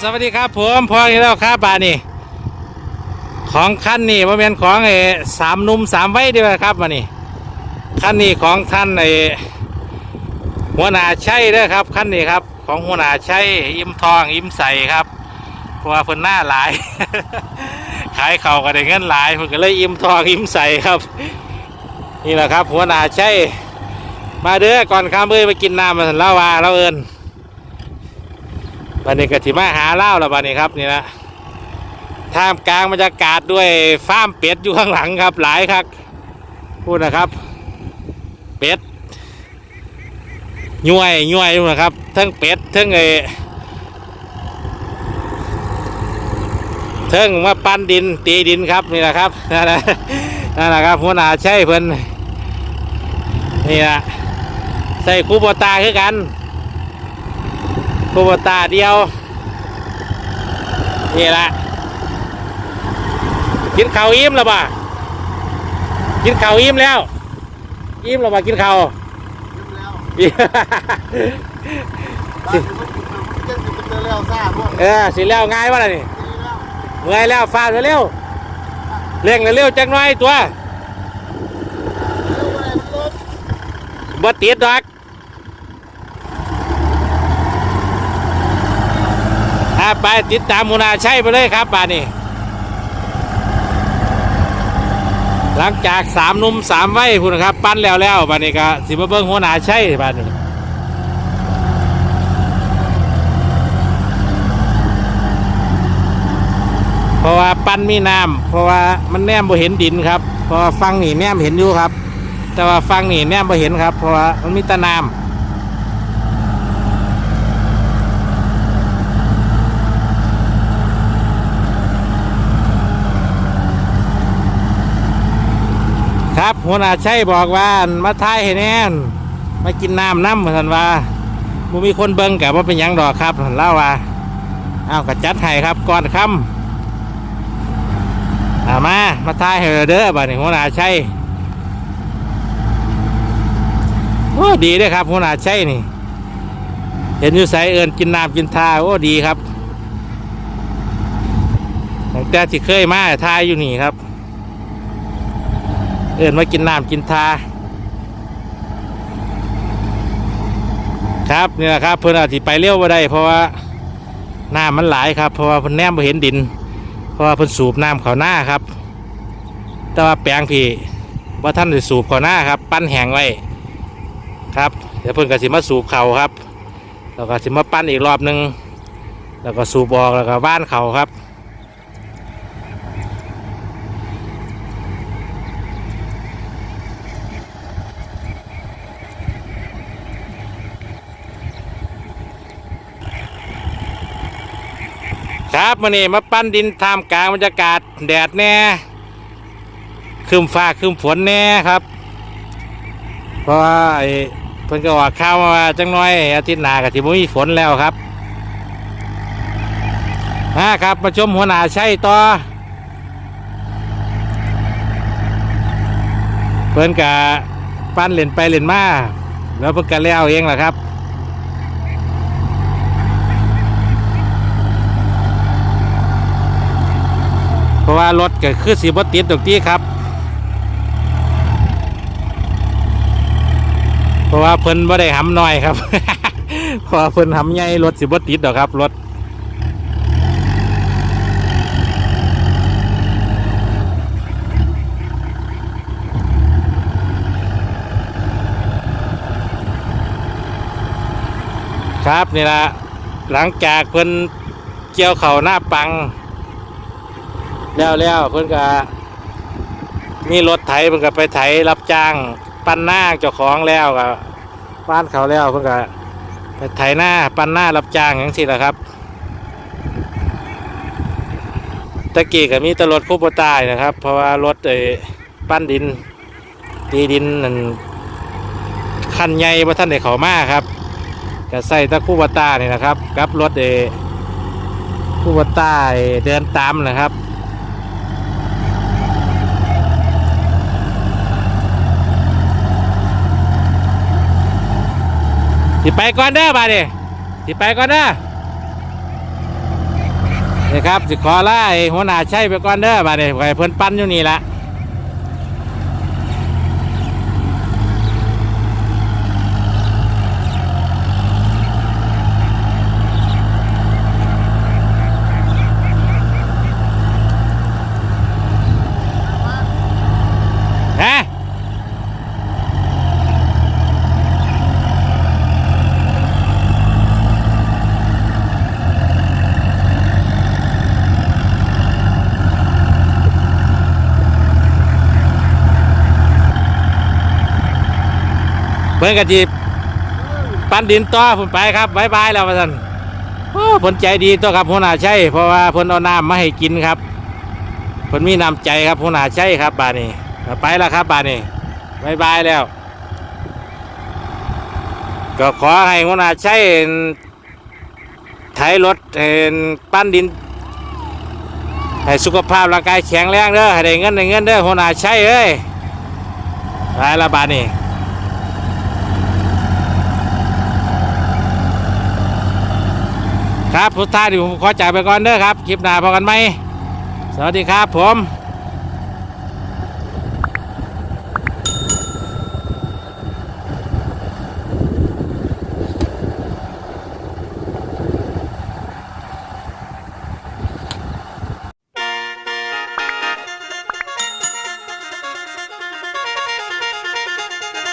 สวัสดีครับ ผมพออีกแล้วครับบานี่ของขั้นนี่ว่าเป็นของไอ้สามนุ่มสามไว้ดียวครับมานี่ขั้นนี้ของท่านไอ้หัวหน้าชัยด้อครับขั้นนี้ครับ ของหัวหน้าชัยอิ่มทองอิ่มใสครับเพราะว่าเพิ่นหน้าหลาย ขายเข่าก็ได้เงินหลายเพิ่นก็เลยอิ่มทองอิ่มใสครับ นี่แหละครับ หัวหน้าชัยมาเด้อก่อนข้ามเอ้ยไปกินน้ำมาสันเล่าวาเราเอิญ วันนี้ก็ถิมาหาเล่าแล้ววันนี้ครับนี่นะท่ามกลางบรรยากาศด้วยฟาร์มเป็ดอยู่ข้างหลังครับ หลายครับพูดนะครับ เป็ดย่วยย่วยอยู่นะครับทั้งเป็ดทั้งไอ้ทั้งมาปั้นดินตีดินครับนี่แหละครับนั่นแหละนั่นแหละครับหัวหน้าใช่เพิ่นนี่นะใส่คูโบตาคือกัน คูโบตาเดียว นี่ละกินข้าวอิ่มแล้วป่ะกินข้าวอิ่มแล้ว อิ่มแล้วป่ะกินข้าวอิ่มสิจะเป็นเร็วซ่าพวกเออสิแล้วง่ายวะล่ะนี่นี้แล้วเมื่อยแล้วฟาดเร็วเร่งเร็วๆจังหน่อยตัวเร็วอะไรมันลบบ่ติดดอก อะไปติดตามมูนาใช่ไปเลยครับป่านนี้หลังจากสามนุ่มสามไว้พุ่นครับ ปั้นแล้วแล้วป่านี้ก็สิมาเบิ้งหัวหนาใช่ป่านี้เพราะว่าปั้นมีน้ำเพราะว่ามันแนมบ่เห็นดินครับ เพราะฟังนี่แนมเห็นอยู่ครับ แต่ว่าฟังนี่แนมบ่เห็นครับ เพราะว่ามันมีแตะน้ำ ครับหัวหน้าชัยบอกว่ามาทายให้แน่นมากินน้ำน้ำเหมือนว่าบ่มีคนเบิ่งกับว่าเป็นยังดอกครับเล่าว่าเอาวก็จัดให้ครับก่อนค่ำเอามามาทายให้เด้อบัดนี้หัวหน้าชัยโอ้ดีเลยครับหัวหน้าใช่นี่ เห็นอยู่ใสเอินกินน้ำกินทาโอ้ดีครับตั้งแต่ที่เคยมาทายอยู่นี่ครับ เอินมากินน้ำกินทา ครับนี่แหละครับ เพื่อนอาจจะไปเลี้ยวมาได้ เพราะว่าน้ำมันหลายครับ เพราะว่าเพิ่อนแนมไปเห็นดิน เพราะว่าเพิ่อนสูบน้ำเขาหน้าครับ แต่ว่าแปลงพี่ว่าท่านได้สูบเขาหน้าครับ ปั้นแหงไว้ครับเดี๋ยวเพิ่อนก็สิมาสูบเขาครับแล้วก็สิมาปั้นอีกรอบหนึง แล้วก็สูบออกแล้วก็ว่านเขาครับ ครับมื่อนี้มาปั้นดินท่ามกลางบรรยากาศแดดแน่คืมฟ้าคืมฝนแน่ครับ เพราะว่าไอ้เพิ่นก็ว่าข้าวมาจังน้อย อาทิตย์หน้าก็สิบ่มีฝนแล้วครับมาครับมาชมหัวหน้าใช่ต่อเพิ่นกะปั้นเล่นไปเล่นมาแล้วเพิ่นก็แล้วเองล่ะครับ เพราะว่ารถก็คือสีบติดตรงที่ครับ เพราะว่าเพิ่นบ่ได้หำน้อยครับ เพราะว่าเพิ่นหำใหญ่รถสิบ่ติดดอกครับรถครับนี่ละหลังจากเพิ่นเกี่ยวเข่าหน้าปัง แล้วแล้วเพิ่นก็มีรถไถเพิ่นก็ไปไถรับจ้างปั้นหน้าเจ้าของแล้วก็บ้านเขาแล้วเพิ่นก็ไปไถหน้าปั้นหน้ารับจ้างอย่างสิละครับตะกี้ก็มีตรถคูโบตายนะครับ เพราะว่ารถไอ้ปั้นดิน ตีดินนั่นคันใหญ่ว่าท่านได้เขามาครับก็ใส่ตะคูโบตานี่นะครับกับรถเอคูโบตาเดินตามนะครับ สิไปก่อนเด้อบาดิสิไปก่อนเด้อนี่ครับสิขอลาไอ้หัวหน้าใช่ไปก่อนเด้อบาดิไว้เพิ่นปั้นอยู่นี่ละฮะ เพิ่นกะจีปั้นดินต่อผมไปครับบายบายแล้วว่าซั่นโอ้ผลใจดีตัวครับหัวหน้าใช่เพราะว่าเพิ่นเอาน้ำมาให้กินครับเพิ่นมีน้ำใจครับหัวหน้าใช่ครับบานี้ไปแล้วครับบานี้บายบายแล้ว ก็ขอให้หัวหน้าใช้ไถรถเห็นปั้นดินให้สุขภาพร่างกายแข็งแรงเด้อให้ได้เงินได้เงินเด้อหัวหน้าใช้เอ้ยไปละบานี้ ครับสุดท้ายที่ผมขอจากไปก่อนเด้อครับ คลิปหน้าพอกันไหมสวัสดีครับผม